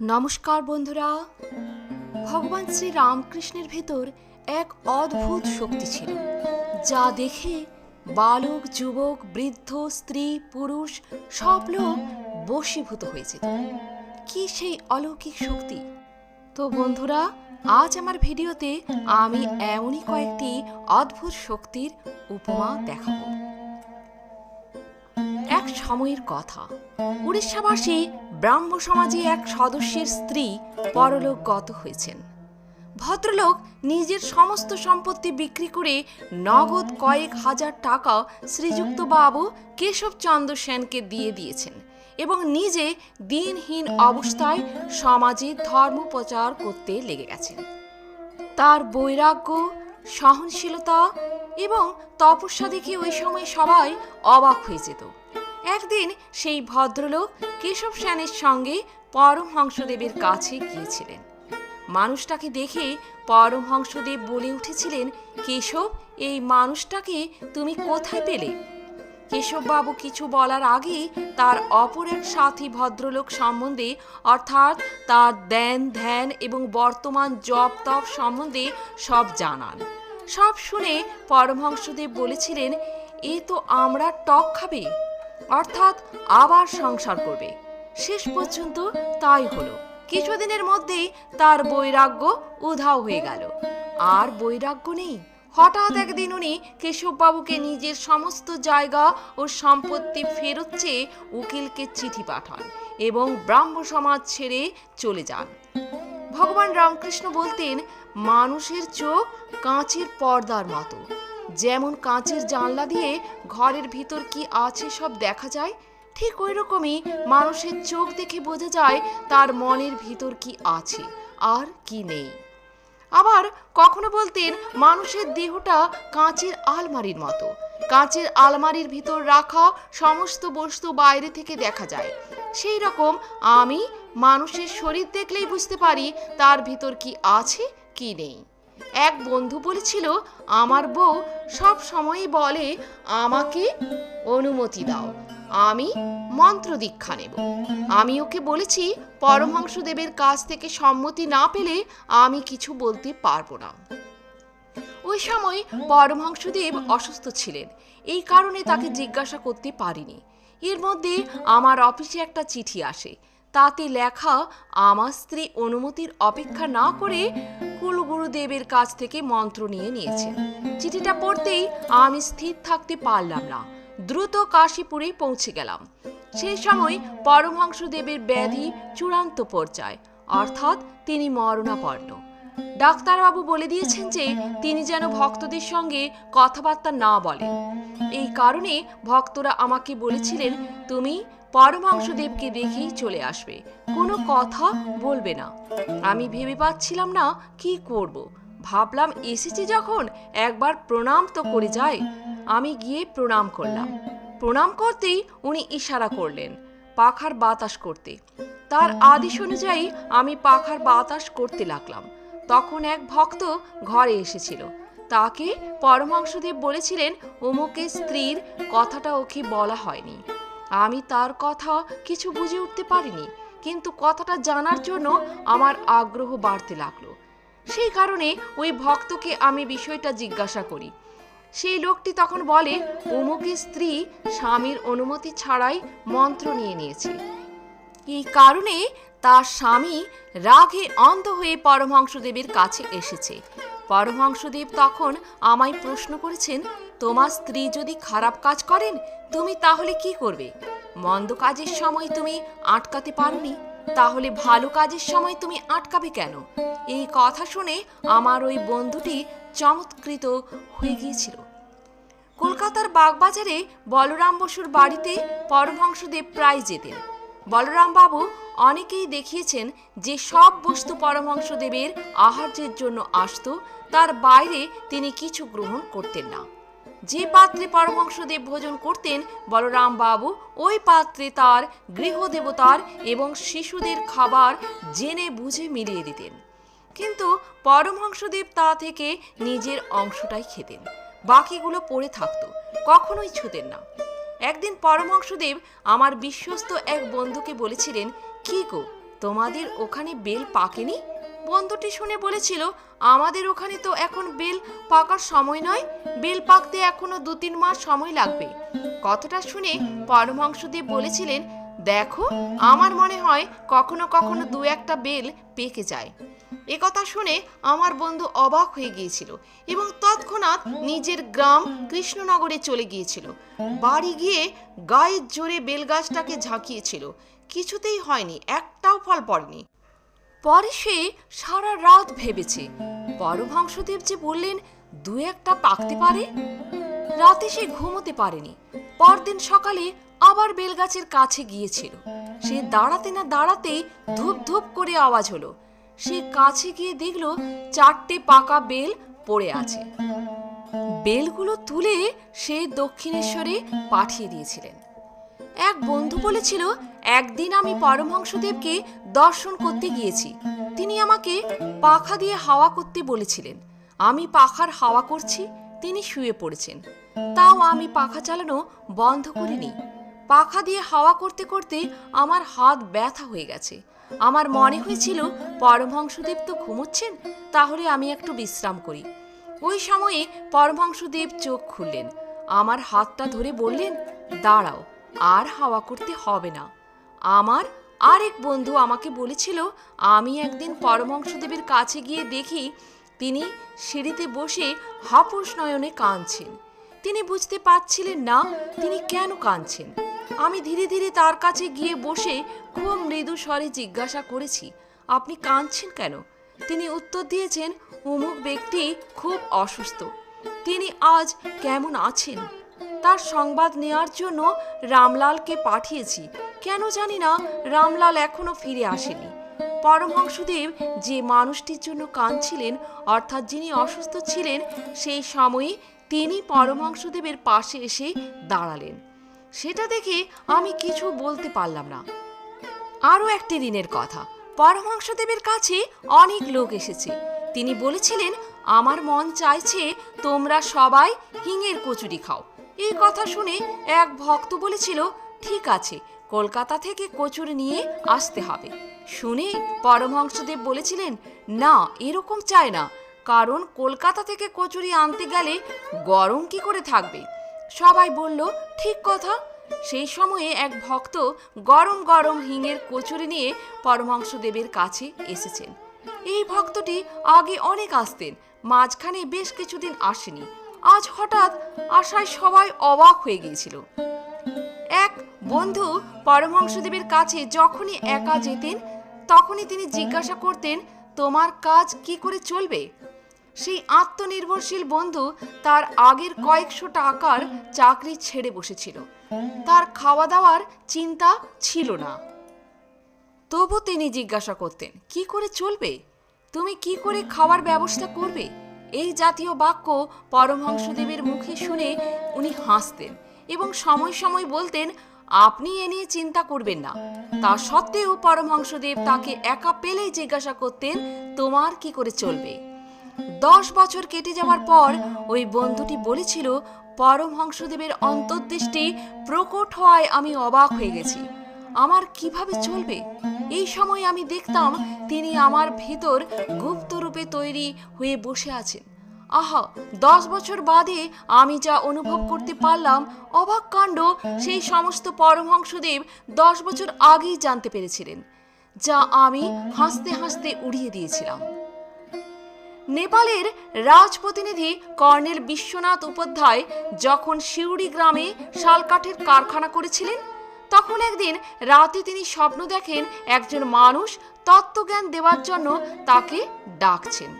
নমস্কার বন্ধুরা। ভগবান শ্রী রামকৃষ্ণের ভেতর এক অদ্ভুত শক্তি ছিল, যা দেখে বালক, যুবক, বৃদ্ধ, স্ত্রী, পুরুষ, সব লোক বশীভূত হয়ে যেত। কি সেই অলৌকিক শক্তি? তো বন্ধুরা, আজ আমার ভিডিওতে আমি এমনই কয়েকটি অদ্ভুত শক্তির উপমা দেখাবো। সময়ের কথা। উড়িষ্যাবাসী ব্রাহ্ম সমাজে এক সদস্যের স্ত্রী পরলোকগত হয়েছেন। ভদ্রলোক নিজের সমস্ত সম্পত্তি বিক্রি করে নগদ কয়েক হাজার টাকা শ্রীযুক্ত বাবু কেশবচন্দ্র সেনকে দিয়ে দিয়েছেন এবং নিজে দিনহীন অবস্থায় সমাজে ধর্ম প্রচার করতে লেগে গেছেন। তার বৈরাগ্য, সহনশীলতা এবং তপস্যা দেখে ওই সময় সবাই অবাক হয়ে যেত। একদিন সেই ভদ্রলোক কেশব সেনের সঙ্গে পরমহংসদেবের কাছে গিয়েছিলেন। মানুষটাকে দেখে পরমহংসদেব বলে উঠেছিলেন, কেশব, এই মানুষটাকে তুমি কোথায় পেলে? কেশববাবু কিছু বলার আগে তার অপর এক সাথী ভদ্রলোক সম্বন্ধে, অর্থাৎ তার ধ্যান ধ্যান এবং বর্তমান জপ তপ সম্বন্ধে সব জানান। সব শুনে পরমহংসদেব বলেছিলেন, এ তো আমরা টক খাবে। অর্থাৎ আবার সংসার করবে। শেষ পর্যন্ত তাই হলো। কিছুদিনের মধ্যেই তার বৈরাগ্য উধাও হয়ে গেল। আর বৈরাগ্য নেই। হঠাৎ একদিন উনি কেশববাবুকে নিজের সমস্ত জায়গা ও সম্পত্তি ফেরত চেয়ে উকিলকে চিঠি পাঠান এবং ব্রাহ্ম সমাজ ছেড়ে চলে যান। ভগবান রামকৃষ্ণ বলতেন, মানুষের চোখ কাঁচের পর্দার মতো। যেমন কাঁচের জানলা দিয়ে ঘরের ভিতর কি আছে সব দেখা যায়, ঠিক ওই রকমই মানুষের চোখ দেখে বোঝা যায় তার মনের ভিতর কি আছে আর কি নেই। আবার কখনো বলতেন মানুষের দেহটা কাঁচের আলমারির মতো, কাঁচের আলমারির ভিতর রাখা সমস্ত বস্তু বাইরে থেকে দেখা যায়। সেই রকম আমি মানুষের শরীর দেখলেই বুঝতে পারি তার ভিতর কি আছে, কি নেই। এক বন্ধু বলেছিল, আমার বউ সব সময়ই বলে, আমাকে অনুমতি দাও, আমি মন্ত্র দীক্ষা নেব। আমি ওকে বলেছি, পরমহংসদেবের কাছ থেকে সম্মতি না পেলে আমি কিছু বলতে পারব না। ওই সময় পরমহংসদেব অসুস্থ ছিলেন। এই কারণে তাকে জিজ্ঞাসা করতে পারিনি। এর মধ্যে আমার অফিসে একটা চিঠি আসে। তাতে লেখা, আমার স্ত্রী অনুমতির অপেক্ষা না করে কুলগুরুদেবের কাছ থেকে মন্ত্র নিয়ে নিয়েছেন। চিঠিটা পড়তেই আমি স্থির থাকতে পারলাম না। দ্রুত কাশীপুরে পৌঁছে গেলাম। সেই সময় পরমহংসদেবের ব্যাধি চূড়ান্ত পর্যায়, অর্থাৎ তিনি মরণাপন্ন। ডাক্তারবাবু বলে দিয়েছেন যে, তিনি যেন ভক্তদের সঙ্গে কথাবার্তা না বলেন। এই কারণে ভক্তরা আমাকে বলেছিলেন, তুমি পরমহংসদেবকে দেখেই চলে আসবে। কোনো কথা বলবে না। আমি ভেবে পাচ্ছিলাম না কি করব। ভাবলাম, এসেছি যখন একবার প্রণাম তো করে যাই। আমি গিয়ে প্রণাম করলাম। প্রণাম করতেই উনি ইশারা করলেন, পাখার বাতাস করতে। তার আদেশ অনুযায়ী আমি পাখার বাতাস করতে লাগলাম। তখন এক ভক্ত ঘরে এসেছিল। তাকে পরমাংশদেব বলেছিলেন, অমুকের স্ত্রীর কথাটা ওকে বলা হয়নি। আমি তার কথা কিছু বুঝে উঠতে পারিনি, কিন্তু কথাটা জানার জন্য আমার আগ্রহ বাড়তে লাগল। সেই কারণে ওই ভক্তকে আমি বিষয়টা জিজ্ঞাসা করি। সেই লোকটি তখন বলে অমুকের স্ত্রী স্বামীর অনুমতি ছাড়াই মন্ত্র নিয়ে নিয়েছে। এই কারণে তার স্বামী রাগে অন্ধ হয়ে পরমহংসদেবের কাছে এসেছে। পরমহংসদেব তখন আমায় প্রশ্ন করেছেন তোমার স্ত্রী যদি খারাপ কাজ করেন, তুমি তাহলে কি করবে? মন্দ কাজের সময় তুমি আটকাতে পারোনি, তাহলে ভালো কাজের সময় তুমি আটকাবে কেন? এই কথা শুনে আমার ওই বন্ধুটি চমৎকৃত হয়ে গিয়েছিল। কলকাতার বাগবাজারে বলরাম বসুর বাড়িতে পরমহংসদেব প্রায় যেতেন। বলরাম বাবু অনেকেই দেখিয়েছেন যে সব বস্তু পরমহংসদেবের আহার্যের জন্য আসত, তার বাইরে তিনি কিছু গ্রহণ করতেন না। যে পাত্রে পরমহংসদেব ভোজন করতেন বলরাম বাবু ওই পাত্রে তার গৃহদেবতার এবং শিশুদের খাবার জেনে বুঝে মিলিয়ে দিতেন। কিন্তু পরমহংসদেব তা থেকে নিজের অংশটাই খেতেন। বাকিগুলো পড়ে থাকতো, কখনোই ছুতেন না। একদিন পরমহংসদেব আমার বিশ্বস্ত এক বন্ধুকে বলেছিলেন, কি গো, তোমাদের ওখানে বেল পাকেনি? বন্ধুটি শুনে বলেছিল, আমাদের ওখানে তো এখন বেল পাকার সময় নয়, বেল পাকতে এখনও দু তিন মাস সময় লাগবে। কথাটা শুনে পরমহংসদেব বলেছিলেন, দেখো, আমার মনে হয় কখনো কখনো দু একটা বেল পেকে যায়। এ কথা শুনে আমার বন্ধু অবাক হয়ে গিয়েছিল এবং তৎক্ষণাৎ নিজের গ্রাম কৃষ্ণনগরে চলে গিয়েছিল। বাড়ি গিয়ে গায়ের জোরে বেলগাছটাকে ঝাঁকিয়েছিল। কিছুতেই হয়নি, একটাও ফল পড়েনি। পরে সে সারা রাত ভেবেছে। পরমহংসদেব যে বললেন, দু একটা পাকতে পারে? রাতে সে ঘুমোতে পারেনি। পরদিন সকালে আবার বেলগাছের কাছে গিয়েছিল। সে দাঁড়াতে না দাঁড়াতেই ধূপ ধূপ করে আওয়াজ হলো। সে কাছে গিয়ে দেখল চারটে পাকা বেল পড়ে আছে। বেলগুলো তুলে সে দক্ষিণেশ্বরে পাঠিয়ে দিয়েছিলেন। এক বন্ধু বলেছিল, একদিন আমি পরমহংসদেবকে দর্শন করতে গিয়েছি। তিনি আমাকে পাখা দিয়ে হাওয়া করতে বলেছিলেন। আমি পাখার হাওয়া করছি, তিনি শুয়ে পড়েছেন। তাও আমি পাখা চালানো বন্ধ করিনি। পাখা দিয়ে হাওয়া করতে করতে আমার হাত ব্যথা হয়ে গেছে। আমার মনে হয়েছিল, পরমহংসদেব তো ঘুমোচ্ছেন, তাহলে আমি একটু বিশ্রাম করি। ওই সময়ে পরমহংসদেব চোখ খুললেন। আমার হাতটা ধরে বললেন, দাঁড়াও। আর হাওয়া করতে হবে না। আমার আরেক বন্ধু আমাকে বলেছিল, আমি একদিন পরমহংসদেবের কাছে গিয়ে দেখি তিনি সিঁড়িতে বসে হাপুস নয়নে কাঁদছেন। তিনি বুঝতে পারছিলেন না তিনি কেন কাঁদছেন। আমি ধীরে ধীরে তার কাছে গিয়ে বসে খুব মৃদু স্বরে জিজ্ঞাসা করেছি, আপনি কাঁদছেন কেন? তিনি উত্তর দিয়েছেন, অমুক ব্যক্তি খুব অসুস্থ। তিনি আজ কেমন আছেন? তার সংবাদ নেওয়ার জন্য রামলালকে পাঠিয়েছি। কেন জানি না, রামলাল এখনও ফিরে আসেনি। পরমহংসদেব যে মানুষটির জন্য কাঁদছিলেন, অর্থাৎ যিনি অসুস্থ ছিলেন, সেই সময়ে তিনি পরমহংসদেবের পাশে এসে দাঁড়ালেন। সেটা দেখে আমি কিছু বলতে পারলাম না। আরও একটি দিনের কথা। পরমহংসদেবের কাছে অনেক লোক এসেছে। তিনি বলেছিলেন, আমার মন চাইছে তোমরা সবাই হিঙের কচুরি খাও। এই কথা শুনে এক ভক্ত বলেছিল, ঠিক আছে, কলকাতা থেকে কচুরি নিয়ে আসতে হবে। শুনে পরমহংসদেব বলেছিলেন, না, এরকম চায় না। কারণ কলকাতা থেকে কচুরি আনতে গেলে গরম কি করে থাকবে? সবাই বলল, ঠিক কথা। সেই সময়ে এক ভক্ত গরম গরম হিঙের কচুরি নিয়ে পরমহংসদেবের কাছে এসেছেন। এই ভক্তটি আগে অনেক আসতেন, মাঝখানে বেশ কিছুদিন আসেনি। আজ হঠাৎ আশায় সবাই অবাক হয়ে গিয়েছিল। এক বন্ধু পরমহংসদেবের কাছে যখনই একা যেতেন, তখনই তিনি জিজ্ঞাসা করতেন, তোমার কাজ কি করে চলবে? সেই আত্মনির্ভরশীল বন্ধু তার আগের কয়েকশো টাকার চাকরি ছেড়ে বসেছিল। তার খাওয়া দাওয়ার চিন্তা ছিল না। তবু তিনি জিজ্ঞাসা করতেন, কি করে চলবে? তুমি কি করে খাওয়ার ব্যবস্থা করবে? এই জাতীয় বাক্য পরমহংসদেবের মুখে শুনে উনি হাসতেন এবং সময় সময় বলতেন, আপনি এ নিয়ে চিন্তা করবেন না। তা সত্ত্বেও পরমহংসদেব তাকে একা পেলেই জিজ্ঞাসা করতেন, তোমার কি করে চলবে? দশ বছর কেটে যাওয়ার পর ওই বন্ধুটি বলেছিল, পরমহংসদেবের অন্তর্দৃষ্টি প্রকট হওয়ায় আমি অবাক হয়ে গেছি। আমার কীভাবে চলবে? এই সময় আমি দেখতাম তিনি আমার ভিতর গুপ্ত রূপে তৈরি হয়ে বসে আছেন। আহা, দশ বছর বাদে আমি যা অনুভব করতে পারলাম, অবাক কাণ্ড সেই সমস্ত পরমহংসদেব দশ বছর আগেই জানতে পেরেছিলেন, যা আমি হাসতে হাসতে উড়িয়ে দিয়েছিলাম। নেপালের রাজপ্রতিনিধি কর্নেল বিশ্বনাথ উপাধ্যায় যখন শিউড়ি গ্রামে শালকাঠের কারখানা করেছিলেন তখন একদিন রাতে তিনি স্বপ্ন দেখেন একজন মানুষ তত্ত্বজ্ঞান দেওয়ার জন্য তাকে ডাকছেন।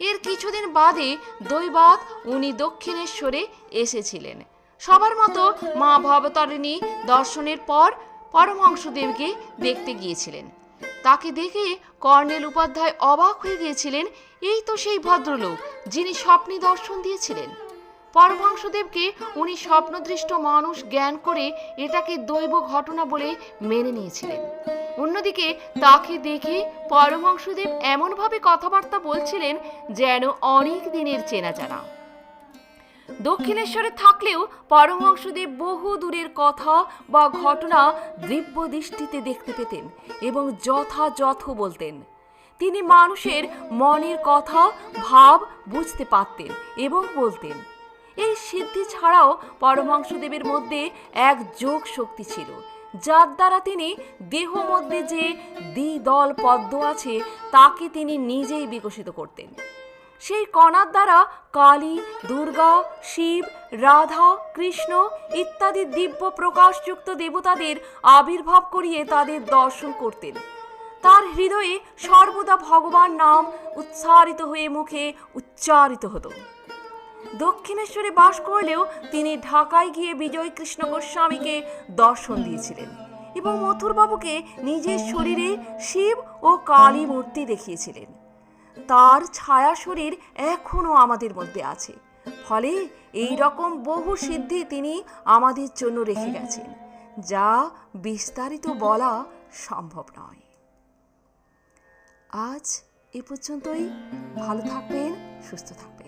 এর কিছুদিন বাদে দৈবাত উনি দক্ষিণেশ্বরে এসেছিলেন। সবার মতো মা ভবতারিণী দর্শনের পর পরমহংসদেবকে দেখতে গিয়েছিলেন। তাকে দেখে কর্নেল উপাধ্যায় অবাক হয়ে গিয়েছিলেন, এই তো সেই ভদ্রলোক যিনি স্বপ্নে দর্শন দিয়েছিলেন। পরমহংসদেবকে উনি স্বপ্নদৃষ্ট মানুষ জ্ঞান করে এটাকে দৈব ঘটনা বলে মেনে নিয়েছিলেন। অন্যদিকে তাকে দেখে পরমহংসদেব এমনভাবে কথাবার্তা বলছিলেন যেন অনেক দিনের চেনা জানা। দক্ষিণেশ্বরে থাকলেও পরমহংসদেব বহু দূরের কথা বা ঘটনা দিব্য দৃষ্টিতে দেখতে পেতেন এবং যথাযথ বলতেন। তিনি মানুষের মনের কথা, ভাব বুঝতে পারতেন এবং বলতেন। এই সিদ্ধি ছাড়াও পরমহংসদেবের মধ্যে এক যোগ শক্তি ছিল, যার দ্বারা তিনি দেহ মধ্যে যে দ্বিদল পদ্ম আছে, তাকে তিনি নিজেই বিকশিত করতেন। সেই কণার দ্বারা কালী, দুর্গা, শিব, রাধা, কৃষ্ণ ইত্যাদি দিব্য প্রকাশযুক্ত দেবতাদের আবির্ভাব করিয়ে তাদের দর্শন করতেন। তার হৃদয়ে সর্বদা ভগবান নাম উচ্চারিত হয়ে মুখে উচ্চারিত হতো। দক্ষিণেশ্বরে বাস করলেও তিনি ঢাকায় গিয়ে বিজয় কৃষ্ণ গোস্বামীকে দর্শন দিয়েছিলেন এবং মথুরবাবুকে নিজের শরীরে শিব ও কালী মূর্তি দেখিয়েছিলেন। তার ছায়া শরীর এখনও আমাদের মধ্যে আছে। ফলে এই রকম বহু সিদ্ধি তিনি আমাদের জন্য রেখে গেছেন, যা বিস্তারিত বলা সম্ভব নয়। আজ এ পর্যন্তই। ভালো থাকবেন, সুস্থ থাকবেন।